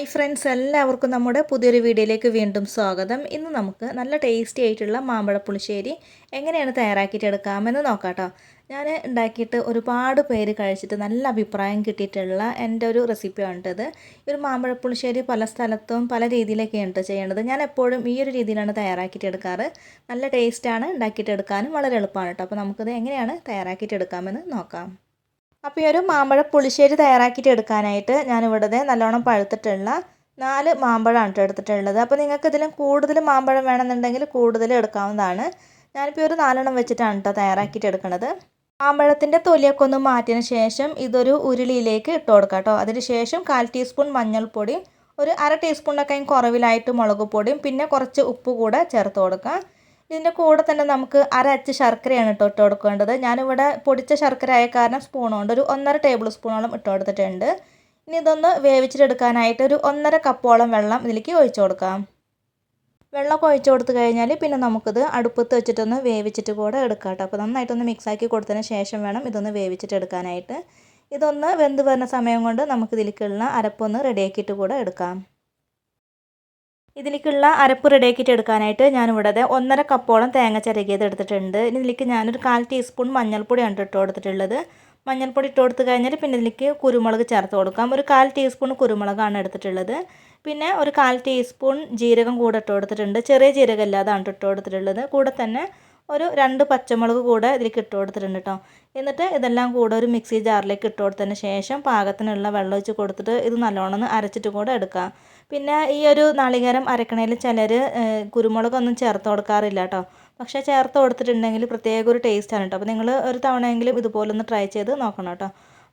Hi friends എല്ലാവർക്കും നമ്മുടെ പുതിയൊരു വീഡിയോയിലേക്ക് വീണ്ടും സ്വാഗതം. ഇന്ന് നമുക്ക് നല്ല ടേസ്റ്റി ആയിട്ടുള്ള മാമ്പഴ പുളിശ്ശേരി എങ്ങനെയാണ് തയ്യാറാക്കിയിട്ട് എടുക്കാമെന്ന് നോക്കാം കേട്ടോ ഞാൻ ഉണ്ടാക്കിയിട്ട് ഒരുപാട് പേര് കഴിച്ചിട്ട് നല്ല അഭിപ്രായം കിട്ടിയിട്ടുള്ള എന്റെ ഒരു റെസിപ്പിയാണിട്ടത് ഈ ഒരു മാമ്പഴ പുളിശ്ശേരി പല സ്ഥലത്തും പല രീതിയിലൊക്കെയാണ് ചെയ്യേണ്ടത് ഞാൻ എപ്പോഴും ഈ ഒരു രീതിയിലാണ് തയ്യാറാക്കിയിട്ട് എടുക്കാറ്. നല്ല ടേസ്റ്റാണ് ഉണ്ടാക്കിയിട്ട് എടുക്കാനും വളരെ എളുപ്പമാണ് കേട്ടോ അപ്പോൾ നമുക്കിത് എങ്ങനെയാണ് തയ്യാറാക്കിയിട്ട് എടുക്കാമെന്ന് നോക്കാം. അപ്പോൾ ഈ ഒരു മാമ്പഴ പുളിശ്ശേരി തയ്യാറാക്കിയിട്ട് എടുക്കാനായിട്ട് ഞാൻ ഞാനിവിടെ നല്ലോണം പഴുത്തിട്ടുള്ള നാല് മാമ്പഴമാണ് കേട്ടോ എടുത്തിട്ടുള്ളത്. അപ്പോൾ നിങ്ങൾക്ക് ഇതിലും കൂടുതൽ മാമ്പഴം വേണമെന്നുണ്ടെങ്കിൽ കൂടുതൽ എടുക്കാവുന്നതാണ്. ഞാനിപ്പോൾ ഒരു നാലെണ്ണം വെച്ചിട്ടാണ് കേട്ടോ തയ്യാറാക്കിയിട്ട് എടുക്കുന്നത് മാമ്പഴത്തിന്റെ തൊലിയൊക്കെ ഒന്ന് മാറ്റിയതിന് ശേഷം ഇതൊരു ഉരുളിയിലേക്ക് ഇട്ട് കൊടുക്കാം കേട്ടോ അതിന് ശേഷം കാൽ ടീസ്പൂൺ മഞ്ഞൾപ്പൊടി ഒരു അര ടീസ്പൂണൊക്കെ കുറവിലായിട്ട് മുളക് പൊടിയും പിന്നെ കുറച്ച് ഉപ്പ് കൂടെ ചേർത്ത് കൊടുക്കാം. ഇതിന്റെ കൂടെ തന്നെ നമുക്ക് അര അച്ച് ശർക്കരയാണ് ഇട്ട് ഇട്ട് കൊടുക്കേണ്ടത്. ഞാനിവിടെ പൊടിച്ച ശർക്കര ആയ കാരണം സ്പൂൺ കൊണ്ട് ഒരു ഒന്നര ടേബിൾ സ്പൂണോളം ഇട്ട് കൊടുത്തിട്ടുണ്ട്. ഇനി ഇതൊന്ന് വേവിച്ചിട്ടെടുക്കാനായിട്ട് ഒരു ഒന്നര കപ്പോളം വെള്ളം ഇതിലേക്ക് ഒഴിച്ചു കൊടുക്കാം. വെള്ളം ഒഴിച്ചു കൊടുത്തു കഴിഞ്ഞാൽ പിന്നെ നമുക്കിത് അടുപ്പത്ത് വെച്ചിട്ടൊന്ന് വേവിച്ചിട്ട് കൂടെ എടുക്കാം കേട്ടോ. അപ്പോൾ നന്നായിട്ടൊന്ന് മിക്സാക്കി കൊടുത്തതിന് ശേഷം വേണം ഇതൊന്ന് വേവിച്ചിട്ട് എടുക്കാനായിട്ട്. ഇതൊന്ന് വെന്ത് വരുന്ന സമയം കൊണ്ട് നമുക്കിതിലേക്കുള്ള അരപ്പൊന്ന് റെഡിയാക്കിയിട്ട് കൂടെ എടുക്കാം. ഇതിലേക്കുള്ള അരപ്പ് റെഡിയാക്കിയിട്ട് എടുക്കാനായിട്ട് ഞാനിവിടെ ഒന്നര കപ്പോളം തേങ്ങ ചിരകിയത് എടുത്തിട്ടുണ്ട്. ഇനി ഇതിലേക്ക് ഞാനൊരു കാൽ ടീസ്പൂൺ മഞ്ഞൾപ്പൊടിയാണ് ഇട്ട് കൊടുത്തിട്ടുള്ളത്. മഞ്ഞൾപ്പൊടി ഇട്ട് കൊടുത്ത് കഴിഞ്ഞാൽ പിന്നെ ഇതിലേക്ക് കുരുമുളക് ചേർത്ത് കൊടുക്കാം. ഒരു കാൽ ടീസ്പൂൺ കുരുമുളകാണ് എടുത്തിട്ടുള്ളത്. പിന്നെ ഒരു കാൽ ടീസ്പൂൺ ജീരകം കൂടെ ഇട്ട് കൊടുത്തിട്ടുണ്ട്. ചെറിയ ജീരകം അല്ലാതാണ് ഇട്ട് കൊടുത്തിട്ടുള്ളത്. കൂടെ തന്നെ ഒരു രണ്ട് പച്ചമുളക് കൂടെ ഇതിലേക്ക് ഇട്ട് കൊടുത്തിട്ടുണ്ട് കേട്ടോ എന്നിട്ട് ഇതെല്ലാം കൂടെ ഒരു മിക്സി ജാറിലേക്ക് ഇട്ട് കൊടുത്തതിന് ശേഷം പാകത്തിനുള്ള വെള്ളം ഒഴിച്ച് കൊടുത്തിട്ട് ഇത് നല്ലോണം അരച്ചിട്ട് കൂടെ എടുക്കാം. പിന്നെ ഈ ഒരു നാളികേരം അരക്കണേൽ ചിലർ കുരുമുളകൊന്നും ചേർത്ത് കൊടുക്കാറില്ല കേട്ടോ പക്ഷേ ചേർത്ത് കൊടുത്തിട്ടുണ്ടെങ്കിൽ പ്രത്യേക ഒരു ടേസ്റ്റാണ് കേട്ടോ അപ്പോൾ നിങ്ങൾ ഒരു തവണയെങ്കിലും ഇതുപോലെ ഒന്ന് ട്രൈ ചെയ്ത് നോക്കണം കേട്ടോ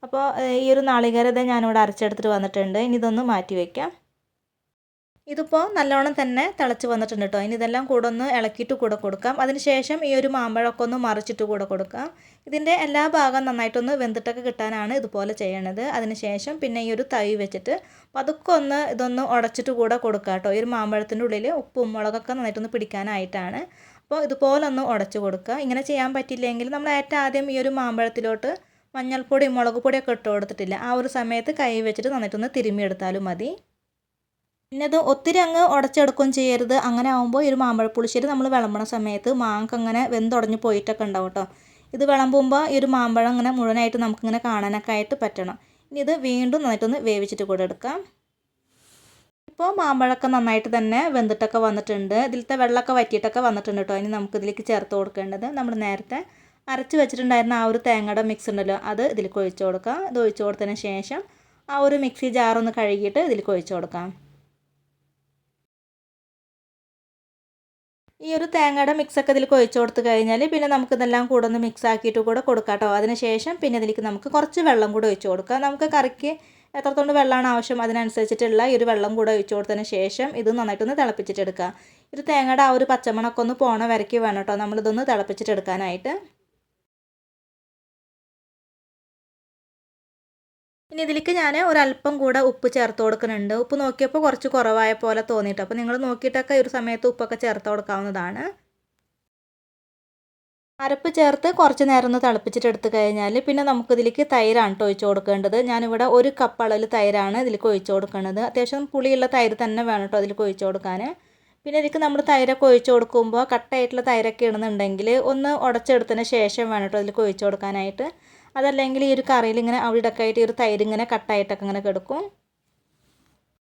അപ്പോൾ ഈ ഒരു നാളികേരം ഇതേ ഞാനിവിടെ അരച്ചെടുത്തിട്ട് വന്നിട്ടുണ്ട്. ഇനി ഇതൊന്ന് മാറ്റി വയ്ക്കാം ഇതിപ്പോൾ നല്ലോണം തന്നെ തിളച്ച് വന്നിട്ടുണ്ട് കേട്ടോ ഇനി ഇതെല്ലാം കൂടെ ഒന്ന് ഇളക്കിയിട്ട് കൂടെ കൊടുക്കാം. അതിനുശേഷം ഈ ഒരു മാമ്പഴമൊക്കെ ഒന്ന് മറിച്ചിട്ട് കൂടെ കൊടുക്കാം. ഇതിന്റെ എല്ലാ ഭാഗം നന്നായിട്ടൊന്ന് വെന്തിട്ടൊക്കെ കിട്ടാനാണ് ഇതുപോലെ ചെയ്യണത്. അതിനുശേഷം പിന്നെ ഈ ഒരു തൈ വെച്ചിട്ട് പതുക്കെ ഒന്ന് ഇതൊന്ന് ഉടച്ചിട്ട് കൂടെ കൊടുക്കുക കേട്ടോ ഈ ഒരു മാമ്പഴത്തിന്റെ ഉള്ളിൽ ഉപ്പും മുളകൊക്കെ നന്നായിട്ടൊന്ന് പിടിക്കാനായിട്ടാണ്. അപ്പോൾ ഇതുപോലെ ഒന്ന് ഉടച്ചു കൊടുക്കുക. ഇങ്ങനെ ചെയ്യാൻ പറ്റില്ലെങ്കിൽ നമ്മൾ ഏറ്റവും ആദ്യം ഈ ഒരു മാമ്പഴത്തിലോട്ട് മഞ്ഞൾപ്പൊടി മുളക് പൊടിയൊക്കെ ഇട്ട് കൊടുത്തിട്ടില്ല. ആ ഒരു സമയത്ത് കൈ വെച്ചിട്ട് നന്നായിട്ടൊന്ന് തിരുമ്മിയെടുത്താലും മതി. പിന്നെ അത് ഒത്തിരി അങ്ങ് ഉടച്ചെടുക്കുകയും ചെയ്യരുത്. അങ്ങനെ ആകുമ്പോൾ ഒരു മാമ്പഴപ്പുളിശ്ശേരി നമ്മൾ വിളമ്പണ സമയത്ത് മാങ്ങ അങ്ങനെ വെന്തുടഞ്ഞ് പോയിട്ടൊക്കെ ഉണ്ടാവും കേട്ടോ ഇത് വിളമ്പുമ്പോൾ ഈ ഒരു മാമ്പഴം അങ്ങനെ മുഴുവനായിട്ട് നമുക്കിങ്ങനെ കാണാനൊക്കെ ആയിട്ട് പറ്റണം. ഇനി ഇത് വീണ്ടും നന്നായിട്ടൊന്ന് വേവിച്ചിട്ട് കൂടെ എടുക്കാം. ഇപ്പോൾ മാമ്പഴമൊക്കെ നന്നായിട്ട് തന്നെ വെന്തിട്ടൊക്കെ വന്നിട്ടുണ്ട്. ഇതിലത്തെ വെള്ളമൊക്കെ വറ്റിയിട്ടൊക്കെ വന്നിട്ടുണ്ട് കേട്ടോ ഇനി നമുക്ക് ഇതിലേക്ക് ചേർത്ത് കൊടുക്കേണ്ടത് നമ്മൾ നേരത്തെ അരച്ച് വെച്ചിട്ടുണ്ടായിരുന്ന ആ ഒരു തേങ്ങയുടെ മിക്സ് ഉണ്ടല്ലോ അത് ഇതിലേക്ക് ഒഴിച്ചു കൊടുക്കാം. ഇത് ഒഴിച്ചു കൊടുത്തതിന് ശേഷം ആ ഒരു മിക്സി ജാറൊന്ന് കഴുകിയിട്ട് ഇതിലേക്ക് ഒഴിച്ചു കൊടുക്കാം. ഈ ഒരു തേങ്ങയുടെ മിക്സൊക്കെ ഇതിലേക്ക് കൊഴിച്ച് കൊടുത്തു കഴിഞ്ഞാൽ പിന്നെ നമുക്ക് ഇതെല്ലാം കൂടെ ഒന്ന് മിക്സ് ആക്കിയിട്ട് കൂടെ കൊടുക്കാം കേട്ടോ. അതിനുശേഷം പിന്നെ ഇതിലേക്ക് നമുക്ക് കുറച്ച് വെള്ളം കൂടെ ഒഴിച്ച് കൊടുക്കാം. നമുക്ക് കറിക്ക് എത്രത്തോണ്ട് വെള്ളമാണ് ആവശ്യം അതിനനുസരിച്ചിട്ടുള്ള ഈ ഒരു വെള്ളം കൂടെ ഒഴിച്ചു കൊടുത്തതിന് ശേഷം ഇത് നന്നായിട്ടൊന്ന് തിളപ്പിച്ചിട്ടെടുക്കുക ഒരു തേങ്ങയുടെ ആ ഒരു പച്ചമണക്കൊന്ന് പോണ വരയ്ക്ക് വേണം കേട്ടോ. നമ്മളിതൊന്ന് തിളപ്പിച്ചിട്ടെടുക്കാനായിട്ട്. ഇനി ഇതിലേക്ക് ഞാൻ ഒരല്പം കൂടെ ഉപ്പ് ചേർത്ത് കൊടുക്കുന്നുണ്ട്. ഉപ്പ് നോക്കിയപ്പോൾ കുറച്ച് കുറവായ പോലെ തോന്നിയിട്ട് അപ്പോൾ നിങ്ങൾ നോക്കിയിട്ടൊക്കെ ഒരു സമയത്ത് ഉപ്പൊക്കെ ചേർത്ത് കൊടുക്കാവുന്നതാണ്. അരപ്പ് ചേർത്ത് കുറച്ച് നേരം ഒന്ന് തിളപ്പിച്ചിട്ട് എടുത്തു കഴിഞ്ഞാൽ പിന്നെ നമുക്കിതിലേക്ക് തൈരാണ് കേട്ടോ ഒഴിച്ച് കൊടുക്കേണ്ടത്. ഞാനിവിടെ ഒരു കപ്പ് അളവിൽ തൈരാണ് ഇതിലേക്ക് ഒഴിച്ചു കൊടുക്കുന്നത് അത്യാവശ്യം പുളിയുള്ള തൈര് തന്നെ വേണം കേട്ടോ അതിലേക്ക് ഒഴിച്ചു കൊടുക്കാൻ പിന്നെ ഇതിലേക്ക് നമ്മൾ തൈരൊക്കെ ഒഴിച്ചു കൊടുക്കുമ്പോൾ കട്ടായിട്ടുള്ള തൈരൊക്കെ ഇടുന്നുണ്ടെങ്കിൽ ഒന്ന് ഉടച്ചെടുത്തതിന് ശേഷം വേണം കേട്ടോ അതിലേക്ക് ഒഴിച്ചു കൊടുക്കാനായിട്ട്. അതല്ലെങ്കിൽ ഈ ഒരു കറിയിൽ ഇങ്ങനെ അവിടെയൊക്കെ ആയിട്ട് ഈ ഒരു തൈര് ഇങ്ങനെ കട്ടായിട്ടൊക്കെ ഇങ്ങനെ കിടക്കും.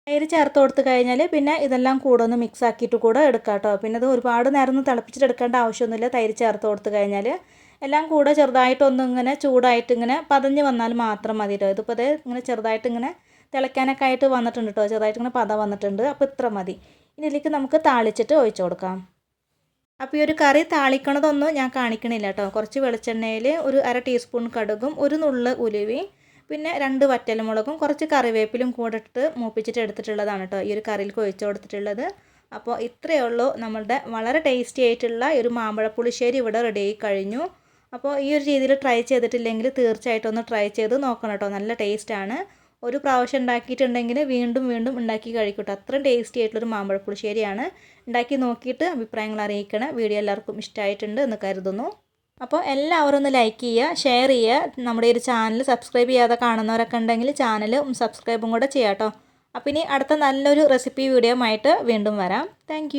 തൈര് ചേർത്ത് കൊടുത്ത് കഴിഞ്ഞാൽ പിന്നെ ഇതെല്ലാം കൂടെ ഒന്ന് മിക്സ് ആക്കിയിട്ട് കൂടെ എടുക്കാം കേട്ടോ. പിന്നെ അത് ഒരുപാട് നേരം ഒന്ന് തിളപ്പിച്ചിട്ട് എടുക്കേണ്ട ആവശ്യമൊന്നുമില്ല. തൈര് ചേർത്ത് കൊടുത്ത് കഴിഞ്ഞാൽ എല്ലാം കൂടെ ചെറുതായിട്ടൊന്നും ഇങ്ങനെ ചൂടായിട്ട് ഇങ്ങനെ പതഞ്ഞ് വന്നാൽ മാത്രം മതി കേട്ടോ. ഇതിപ്പോൾ അത് ഇങ്ങനെ ചെറുതായിട്ട് ഇങ്ങനെ തിളയ്ക്കാനൊക്കെ ആയിട്ട് വന്നിട്ടുണ്ട് കേട്ടോ. ചെറുതായിട്ട് ഇങ്ങനെ പത വന്നിട്ടുണ്ട്. അപ്പോൾ ഇത്ര മതി. ഇനി ഇതിലേക്ക് നമുക്ക് താളിച്ചിട്ട് ഒഴിച്ചു കൊടുക്കാം. അപ്പോൾ ഈ ഒരു കറി താളിക്കണതൊന്നും ഞാൻ കാണിക്കണില്ല കേട്ടോ കുറച്ച് വെളിച്ചെണ്ണയിൽ ഒരു അര ടീസ്പൂൺ കടുകും ഒരു നുള്ള് ഉലുവയും പിന്നെ രണ്ട് വറ്റൽമുളകും കുറച്ച് കറിവേപ്പിലും കൂടെ ഇട്ട് മൂപ്പിച്ചിട്ട് എടുത്തിട്ടുള്ളതാണ് കേട്ടോ ഈ ഒരു കറിയിൽ കുഴിച്ചു കൊടുത്തിട്ടുള്ളത്. അപ്പോൾ ഇത്രയേ ഉള്ളൂ നമ്മളുടെ വളരെ ടേസ്റ്റി ആയിട്ടുള്ള ഒരു മാമ്പഴ പുളിശ്ശേരി ഇവിടെ റെഡി ആയി കഴിഞ്ഞു. അപ്പോൾ ഈ ഒരു രീതിയിൽ ട്രൈ ചെയ്തിട്ടില്ലെങ്കിൽ തീർച്ചയായിട്ടും ഒന്ന് ട്രൈ ചെയ്ത് നോക്കണം കേട്ടോ നല്ല ടേസ്റ്റാണ് ഒരു പ്രാവശ്യം ഉണ്ടാക്കിയിട്ടുണ്ടെങ്കിൽ വീണ്ടും വീണ്ടും ഉണ്ടാക്കി കഴിക്കട്ടെ അത്രയും ടേസ്റ്റി ആയിട്ടുള്ളൊരു മാമ്പഴ പുളിശ്ശേരിയാണ് ഉണ്ടാക്കി നോക്കിയിട്ട് അഭിപ്രായങ്ങൾ അറിയിക്കണം. വീഡിയോ എല്ലാവർക്കും ഇഷ്ടമായിട്ടുണ്ട് എന്ന് കരുതുന്നു. അപ്പോൾ എല്ലാവരും ഒന്ന് ലൈക്ക് ചെയ്യുക ഷെയർ ചെയ്യുക. നമ്മുടെ ഈ ഒരു ചാനൽ സബ്സ്ക്രൈബ് ചെയ്യാതെ കാണുന്നവരൊക്കെ ഉണ്ടെങ്കിൽ ചാനൽ സബ്സ്ക്രൈബും കൂടെ ചെയ്യാം കേട്ടോ അപ്പം ഇനി അടുത്ത നല്ലൊരു റെസിപ്പി വീഡിയോ ആയിട്ട് വീണ്ടും വരാം. താങ്ക്